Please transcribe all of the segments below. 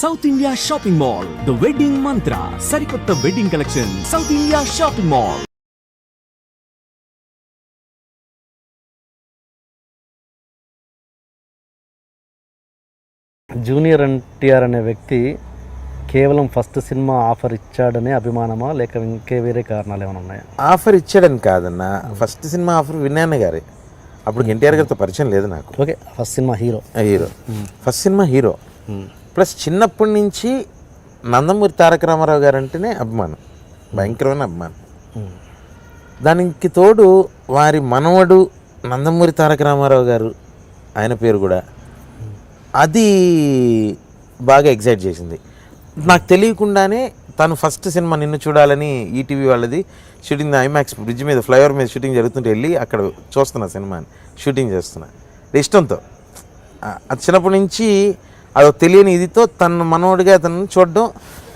South India shopping mall the wedding Mantra సరికొత్త wedding collection south India shopping mall junior NTR అనే వ్యక్తి కేవలం first cinema offer ఇచ్చాడనే అభిమానమా లేక ఇంకే వేరే కారణాలు ఏమైనా ఉన్నాయా? ఆఫర్ ఇచ్చాడని కాదన్న ఫస్ట్ సినిమా ఆఫర్ విన్నాను గారి. అప్పుడు ఎన్టీఆర్ గారితో పరిచయం లేదు నాకు. Okay first cinema hero. Hero. First cinema hero. Plus చిన్నప్పటి నుంచి నందమూరి తారక రామారావు గారు అంటేనే అభిమానం. భయంకరమైన అభిమానం. దానికి తోడు వారి మనవడు నందమూరి తారక రామారావు గారు ఆయన పేరు కూడా అది బాగా ఎగ్జైట్ చేసింది. నాకు తెలియకుండానే తను ఫస్ట్ సినిమా నిన్ను చూడాలని ఈటీవీ వాళ్ళది షూటింగ్ ఐమాక్స్ బ్రిడ్జ్ మీద ఫ్లైఓవర్ మీద షూటింగ్ జరుగుతుంటే వెళ్ళి అక్కడ చూస్తున్నా సినిమాని షూటింగ్ చేస్తున్నా. ఇష్టంతో. అది చిన్నప్పటి నుంచి అదొక తెలియని ఇదితో తన మనోడిగా అతను చూడడం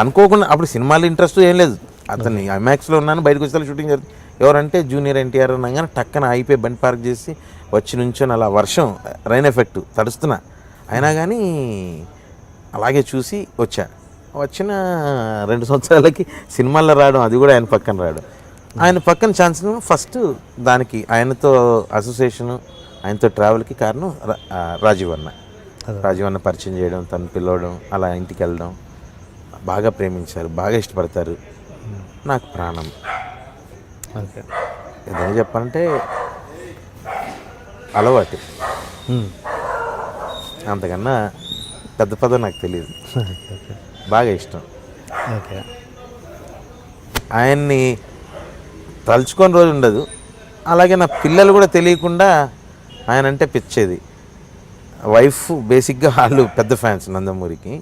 అనుకోకుండా అప్పుడు సినిమాలు ఇంట్రెస్ట్ ఏం లేదు. అతన్ని ఐమాక్స్లో ఉన్నాను బయటకు వచ్చే షూటింగ్ జరుగుతుంది. ఎవరంటే జూనియర్ ఎన్టీఆర్ అనగానే టక్కన అయిపోయి బండి పార్క్ చేసి వచ్చి నుంచొని అలా వర్షం రైన్ ఎఫెక్ట్ తడుస్తున్నా. అయినా కానీ అలాగే చూసి వచ్చా. వచ్చిన రెండు సంవత్సరాలకి సినిమాల్లో రావడం అది కూడా ఆయన పక్కన రావడం. ఆయన పక్కన ఛాన్స్ ఫస్ట్ దానికి ఆయనతో అసోసియేషను ఆయనతో ట్రావెల్కి కారణం రాజీవ్ అన్న. రాజీవ్ అన్న పరిచయం చేయడం తను పిలవడం అలా ఇంటికి వెళ్ళడం బాగా ప్రేమించారు బాగా ఇష్టపడతారు. నాకు ప్రాణం. ఏదైనా చెప్పాలంటే అలవాటు. అంతకన్నా పెద్ద పదం నాకు తెలియదు. బాగా ఇష్టం. ఓకే. ఆయన్ని తలుచుకొని రోజు ఉండదు. అలాగే నా పిల్లలు కూడా తెలియకుండా ఆయన అంటే పిచ్చేది. వైఫ్ బేసిక్గా వాళ్ళు పెద్ద ఫ్యాన్స్ నందమూరికి.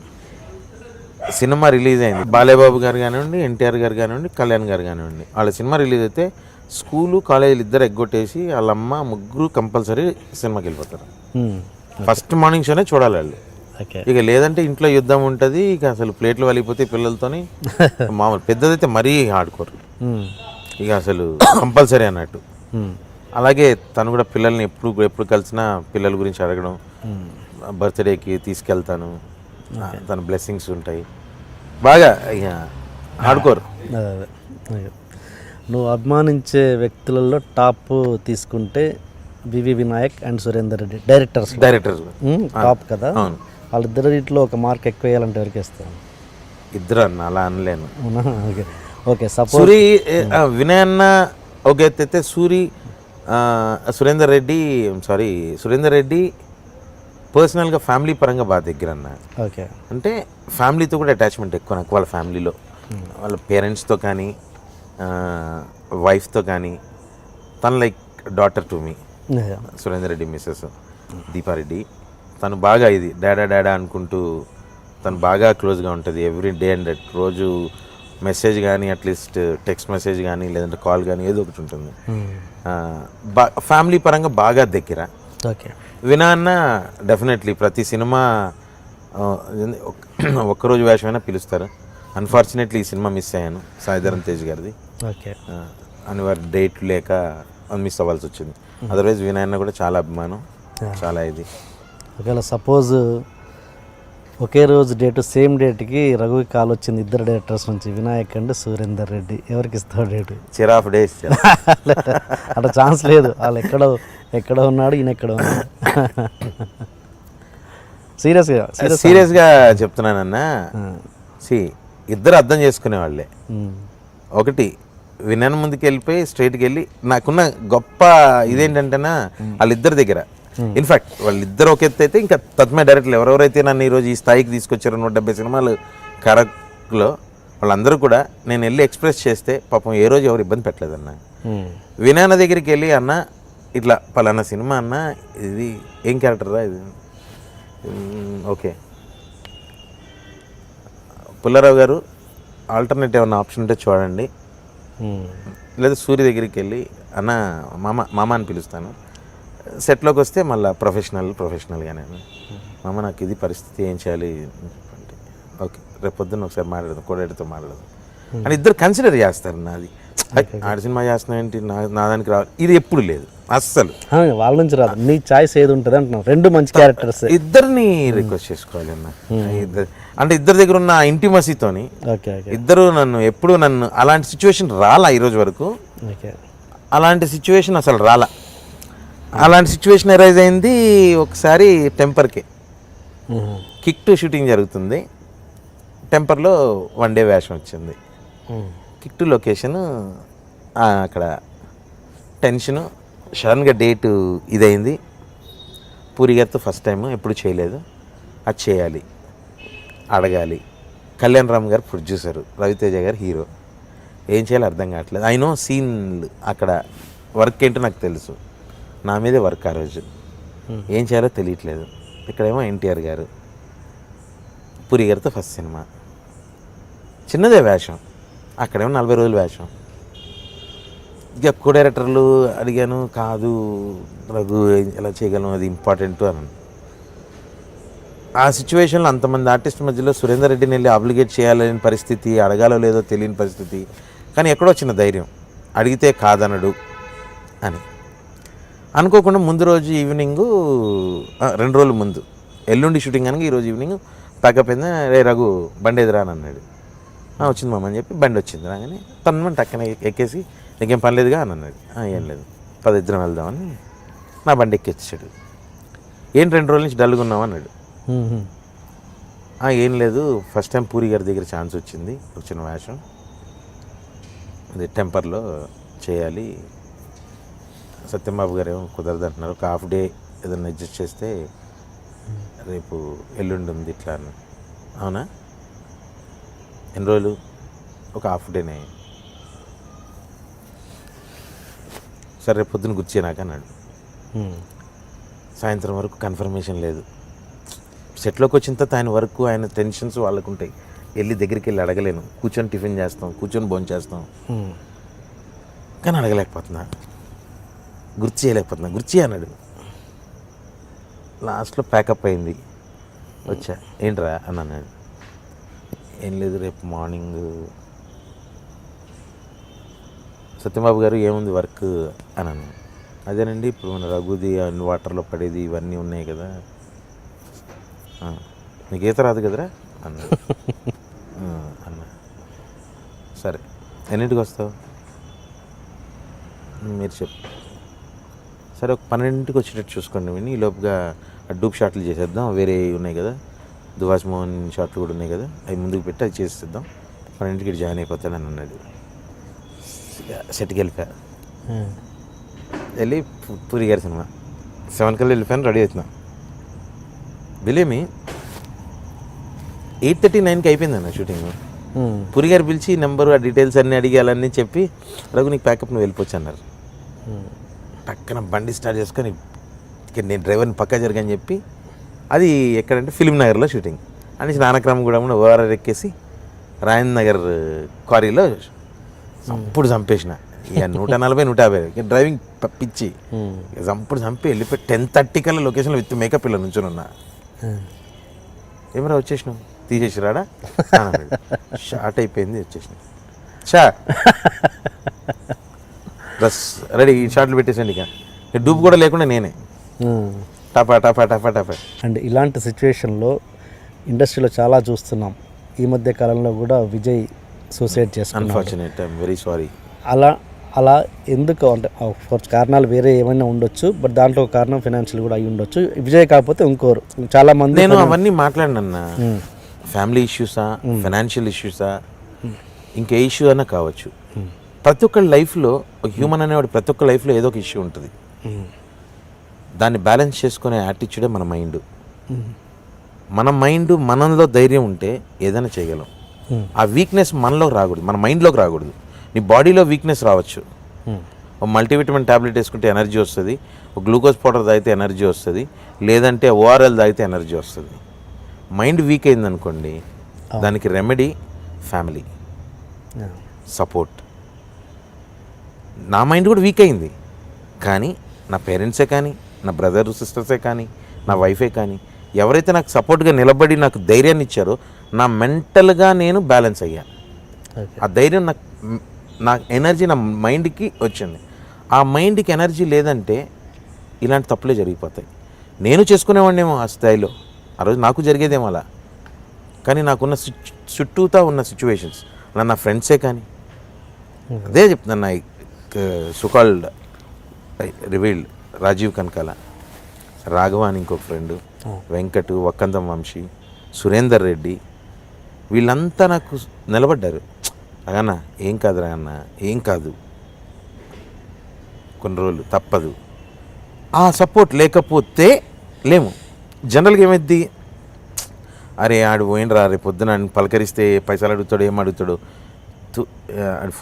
సినిమా రిలీజ్ అయింది. బాలేబాబు గారు కానివ్వండి ఎన్టీఆర్ గారు కానివ్వండి కళ్యాణ్ గారు కానివ్వండి. వాళ్ళ సినిమా రిలీజ్ అయితే స్కూలు కాలేజీలు ఇద్దరు ఎగ్గొట్టేసి వాళ్ళ అమ్మ ముగ్గురు కంపల్సరీ సినిమాకి వెళ్ళిపోతారు. మ్మ్. ఫస్ట్ మార్నింగ్ షోనే చూడాలి వాళ్ళు. ఇక లేదంటే ఇంట్లో యుద్ధం ఉంటుంది ఇక అసలు ప్లేట్లు వలిగిపోతే పిల్లలతోని. మామూలు పెద్దదైతే మరీ ఆడుకోరు మ్మ్. ఇక అసలు కంపల్సరీ అన్నట్టు. మ్మ్. అలాగే తను కూడా పిల్లల్ని ఎప్పుడు ఎప్పుడు కలిసినా పిల్లల గురించి అడగడం బర్త్డేకి తీసుకెళ్తాను. తన బ్లెస్సింగ్స్ ఉంటాయి. బాగా ఆడుకోరు. నువ్వు అభిమానించే వ్యక్తులలో టాప్ తీసుకుంటే V V Vinayak and Surender Reddy directors directors hmm. Top కదా? అవును. వాళ్ళిద్దరిలో ఒక మార్క్ ఎక్కువ వేయాలంటే ఎవరికి ఇస్తాను ఇద్దరు అన్న అలా అనలేను. Okay. Okay suppose Suri Vinay అన్న ఒక ఎత్తు అయితే సూరి సురేందర్ రెడ్డి సారీ సురేందర్ రెడ్డి పర్సనల్గా ఫ్యామిలీ పరంగా బాగా దగ్గర అన్న ఓకే. అంటే ఫ్యామిలీతో కూడా అటాచ్మెంట్ ఎక్కువ నాకు వాళ్ళ ఫ్యామిలీలో వాళ్ళ పేరెంట్స్తో కానీ వైఫ్తో కానీ తను like daughter to me. Surender Reddy missus Deepa Reddy. తను బాగా ఇది డాడా డాడా అనుకుంటూ తను బాగా క్లోజ్గా ఉంటుంది. ఎవ్రీ డే అండ్ రోజు మెసేజ్ కానీ అట్లీస్ట్ టెక్స్ట్ మెసేజ్ కానీ లేదంటే కాల్ కానీ ఏదో ఒకటి ఉంటుంది. ఫ్యామిలీ పరంగా బాగా దగ్గర. ఓకే. వినా అన్న డెఫినెట్లీ ప్రతి సినిమా ఒక్కరోజు వేషమైనా పిలుస్తారు. అన్ఫార్చునేట్లీ ఈ సినిమా మిస్ అయ్యాను సాయిధరం తేజ్ గారిది. ఓకే. ఆ, అనివార్య డేట్ లేక మిస్ అవ్వాల్సి వచ్చింది. అదర్వైజ్ వినాయన్న కూడా చాలా అభిమానం చాలా ఇది. ఒకవేళ సపోజ్ ఒకే రోజు డేట్ సేమ్ డేట్కి రఘుకి కాల్ వచ్చింది ఇద్దరు డైరెక్టర్స్ నుంచి వినాయక్ అండ్ సురేందర్ రెడ్డి. ఎవరికి ఇస్తావు డేట్? చిర్ ఆఫ్ డేస్. అట్లా ఛాన్స్ లేదు. వాళ్ళు ఎక్కడో ఎక్కడో ఉన్నాడు ఈయన ఎక్కడ ఉన్నాడు. సీరియస్గా సీరియస్ సీరియస్గా చెప్తున్నానన్నా. సి ఇద్దరు అర్థం చేసుకునే వాళ్ళే. ఒకటి వినన్ ముందుకు వెళ్ళిపోయి స్ట్రైట్కి వెళ్ళి నాకున్న గొప్ప ఇదేంటంటేనా వాళ్ళిద్దరి దగ్గర. ఇన్ఫాక్ట్ వాళ్ళిద్దరు ఒక ఎత్తు అయితే ఇంకా తత్మే డైరెక్ట్లు ఎవరెవరైతే నన్ను ఈరోజు ఈ స్థాయికి తీసుకొచ్చారో నూట డెబ్బై సినిమాలు కరెక్ట్లో వాళ్ళందరూ కూడా నేను వెళ్ళి ఎక్స్ప్రెస్ చేస్తే పాపం ఏ రోజు ఎవరు ఇబ్బంది పెట్టలేదన్న. వినాయన దగ్గరికి వెళ్ళి అన్న ఇట్లా పలానా సినిమా అన్న ఇది ఏం క్యారెక్టర్ రా ఇది? "మ్మ్, ఓకే. పుల్లారావు గారు ఆల్టర్నేట్ ఏమన్నా ఆప్షన్ ఉంటే చూడండి. లేదా సూర్య దగ్గరికి వెళ్ళి అన్న మామ మామ అని పిలుస్తాను. సెట్లోకి వస్తే మళ్ళీ ప్రొఫెషనల్ ప్రొఫెషనల్గానే మామ నాకు ఇది పరిస్థితి ఏం చేయాలి? అంటే ఓకే రేపు పొద్దున్న ఒకసారి మాట్లాడదాం కోడేటితో మాట్లాడదాం. అని ఇద్దరు కన్సిడర్ చేస్తారు నాది. ఆడ సినిమా చేస్తున్నా ఏంటి? నా నా దానికి రావాలి. ఇది ఎప్పుడు లేదు. అస్సలు. వాళ్ళ నుంచి రాదు. నీ చాయిస్ ఏది ఉంటుంది అంటున్నావు. రెండు మంచి క్యారెక్టర్స్ ఇద్దరిని రిక్వెస్ట్ చేసుకోవాలి అన్న. ఇద్దరు అంటే ఇద్దరి దగ్గర ఉన్న ఇంటిమసీతోని ఇద్దరు నన్ను ఎప్పుడు నన్ను అలాంటి సిచ్యువేషన్ రాలా ఈరోజు వరకు? అలాంటి సిచ్యువేషన్ అసలు రాలా. అలాంటి సిచ్యువేషన్ అరైజ్ అయింది ఒకసారి టెంపర్కి. కిక్ టు షూటింగ్ జరుగుతుంది. టెంపర్లో వన్ డే వేషం వచ్చింది. కిక్ టు లొకేషన్ అక్కడ టెన్షను సడన్గా డేటు ఇదైంది. పూరి గారితో ఫస్ట్ టైం ఎప్పుడు చేయలేదు. అది చేయాలి. అడగాలి. కళ్యాణ్ రామ్ గారు ప్రొడ్యూసరు రవితేజ గారు హీరో ఏం చేయాలో అర్థం కావట్లేదు. ఐ నో సీన్లు అక్కడ వర్క్ ఏంటో నాకు తెలుసు. నా మీదే వర్క్ ఆ రోజు. ఏం చేయాలో తెలియట్లేదు. ఇక్కడేమో ఎన్టీఆర్ గారు. పూరి గారితో ఫస్ట్ సినిమా. చిన్నదే వేషం. అక్కడేమో నలభై రోజుల వేషం. ఇక కో డైరెక్టర్లు అడిగాను కాదు రఘు ఎలా చేయగలను? అది ఇంపార్టెంట్ అని ఆ సిచ్యువేషన్లో అంతమంది ఆర్టిస్ట్ మధ్యలో సురేందర్ రెడ్డిని వెళ్ళి అబ్లిగేట్ చేయాలని పరిస్థితి అడగాలో లేదో తెలియని పరిస్థితి. కానీ ఎక్కడో చిన్న ధైర్యం. అడిగితే కాదనడు అని. అనుకోకుండా ముందు రోజు ఈవినింగ్ రెండు రోజుల ముందు. ఎల్లుండి షూటింగ్ అనగా ఈరోజు ఈవినింగ్ ప్యాకప్ అయింది? రే రఘు బండి ఎదురా అని అన్నాడు. "ఆ, వచ్చింది మామ అని చెప్పి బండి వచ్చింది రాగానే తను టక్కన ఎక్కేసి నీకేం పని లేదుగా అని అన్నాడు. "ఆ, ఏం లేదు. పది ఇద్దరం వెళ్దామని నా బండి ఎక్కించాడు ఏంటి రెండు రోజుల నుంచి డల్గా ఉన్నావు అన్నాడు. మ్మ్. "ఆ, ఏం లేదు. ఫస్ట్ టైం పూరి గారి దగ్గర ఛాన్స్ వచ్చింది. వచ్చిన వేషం. అది టెంపర్లో చేయాలి. సత్యంబాబు గారు ఏమో కుదరదు అంటున్నారు ఒక హాఫ్ డే ఏదైనా అడ్జస్ట్ చేస్తే రేపు ఎల్లుండి ఉంది ఇట్లా అని. అవునా? ఎన్ని రోజులు? ఒక హాఫ్ డేనే. సరే రేపు పొద్దున్న గుర్చే నాకు అన్నాడు. సాయంత్రం వరకు కన్ఫర్మేషన్ లేదు. సెట్లోకి వచ్చిన తర్వాత ఆయన వరకు ఆయన టెన్షన్స్ వాళ్ళకు ఉంటాయి వెళ్ళి దగ్గరికి వెళ్ళి అడగలేను. కూర్చొని టిఫిన్ చేస్తాం కూర్చొని భోజనం చేస్తాం. కానీ అడగలేకపోతున్నా. గుర్తు చేయలేకపోతున్నా. గుర్తు అన్నాడు. లాస్ట్లో ప్యాకప్ అయింది. వచ్చా. ఏంట్రా అని అన్నాడు. ఏం లేదు రేపు మార్నింగ్ సత్యబాబు గారు ఏముంది వర్క్ అని అన్నాను అదేనండి ఇప్పుడు మన రఘుది అన్ని వాటర్లో పడేది ఇవన్నీ ఉన్నాయి కదా. నీకు ఈత రాదు కదరా? అన్న అన్నా. సరే. ఎన్నింటికి వస్తావు? మీరు చెప్పు. సరే ఒక పన్నెండింటికి వచ్చేటట్టు చూసుకోండి విని ఈ లోపుగా డూప్ షాట్లు చేసేద్దాం. వేరే ఉన్నాయి కదా. దువాస్ మోహన్ షాట్లు కూడా ఉన్నాయి కదా. అవి ముందుకు పెట్టి అది చేసేద్దాం. పన్నెండింటికి జాయిన్ అయిపోతానని అన్నాడు. సెట్కి వెళ్ళిపోయా మ్మ్. వెళ్ళి పూరి గారి సినిమా. సెవెన్ కల్లా వెళ్ళిపోయాను రెడీ అవుతున్నా. బిలేమి ఎయిట్ థర్టీ నైన్కి అయిపోయిందన్న షూటింగ్. మ్మ్. పూరి గారు పిలిచి నెంబరు ఆ డీటెయిల్స్ అన్నీ అడిగి అలాన్నీ చెప్పి రఘు నీకు ప్యాకప్ నువ్వు వెళ్ళిపోవచ్చు అన్నారు. మ్మ్. పక్కన బండి స్టార్ట్ చేసుకొని ఇక నేను డ్రైవర్ని పక్కా జరగని చెప్పి అది ఎక్కడంటే ఫిలిం నగర్లో షూటింగ్. అనేసి నానక్రమం కూడా ఓఆర్ఆర్ ఎక్కేసి నగర్ క్వారీలో చంపుడు చంపేసిన. ఇక నూట నలభై నూట యాభై. ఇక డ్రైవింగ్ పిచ్చి. చంపుడు చంపి వెళ్ళిపోయి టెన్ థర్టీ కల్లా లొకేషన్లో విత్ మేకప్ ఇలా నుంచొని ఉన్నా. ఏమరా వచ్చేసినావు? తీసేసి రాడా షార్ట్ అయిపోయింది వచ్చేసిన. షా? బస్ రెడీ ఈ షార్ట్లు పెట్టేసండి ఇక. డూబ్ కూడా లేకుండా నేనే. టపా టపా టపా టపా. అండ్ ఇలాంటి సిచ్యువేషన్లో ఇండస్ట్రీలో చాలా చూస్తున్నాం. ఈ మధ్య కాలంలో కూడా విజయ్ సూసైడ్ చేసుకున్నాడు. అన్ఫార్చునేట్ ఐఎమ్ వెరీ సారీ అలా అలా ఎందుకు అంటే కారణాలు వేరే ఏమైనా ఉండొచ్చు బట్ దాంట్లో ఒక కారణం ఫినాన్షియల్ కూడా అయి ఉండొచ్చు. విజయ్ కాకపోతే ఇంకోరు. చాలా మంది నేను అవన్నీ మాట్లాడినన్నా. ఫ్యామిలీ ఇష్యూసా ఫైనాన్షియల్ ఇష్యూసా ఇంకే ఇష్యూ అయినా కావచ్చు. ప్రతి ఒక్క లైఫ్లో హ్యూమన్ అనేవాడు ప్రతి ఒక్క లైఫ్లో ఏదో ఒక ఇష్యూ ఉంటుంది. దాన్ని బ్యాలెన్స్ చేసుకునే యాటిట్యూడే మన మైండ్. మన మైండ్ మనలో ధైర్యం ఉంటే ఏదైనా చేయగలం. ఆ వీక్నెస్ మనలో రాకూడదు మన మైండ్లోకి రాకూడదు. నీ బాడీలో వీక్నెస్ రావచ్చు. ఒక మల్టీవిటమిన్ ట్యాబ్లెట్ వేసుకుంటే ఎనర్జీ వస్తుంది. ఒక గ్లూకోజ్ పౌడర్ తాగితే ఎనర్జీ వస్తుంది. లేదంటే ఓఆర్ఎల్ తాగితే ఎనర్జీ వస్తుంది. మైండ్ వీక్ అయిందనుకోండి దానికి రెమెడీ ఫ్యామిలీ. సపోర్ట్. నా మైండ్ కూడా వీక్ అయింది. కానీ నా పేరెంట్సే కానీ నా బ్రదర్ సిస్టర్సే కానీ నా వైఫే కానీ ఎవరైతే నాకు సపోర్ట్గా నిలబడి నాకు ధైర్యాన్ని ఇచ్చారో నా మెంటల్గా నేను బ్యాలెన్స్ అయ్యాను ఆ ధైర్యం నాకు నా ఎనర్జీ నా మైండ్కి వచ్చింది. ఆ మైండ్కి ఎనర్జీ లేదంటే ఇలాంటి తప్పులే జరిగిపోతాయి. నేను చేసుకునేవాడినేమో ఆ స్థాయిలో. ఆ రోజు నాకు జరిగేదేమో అలా. కానీ నాకున్న చుట్టూతా ఉన్న సిచ్యువేషన్స్ నా ఫ్రెండ్సే కానీ అదే చెప్తున్నాను నా so called revealed Rajeev Kanakala Raghava అని ఇంకొక ఫ్రెండ్ వెంకట్ వక్కంతం వంశీ సురేందర్ రెడ్డి వీళ్ళంతా నాకు నిలబడ్డారు. అగన్న ఏం కాదు అన్న ఏం కాదు. కొన్ని రోజులు తప్పదు. ఆ సపోర్ట్ లేకపోతే లేము. జనరల్గా ఏమైద్ది? అరే ఆడు పోయినరా రేపు పొద్దున పలకరిస్తే పైసలు అడుగుతాడు ఏం అడుగుతాడు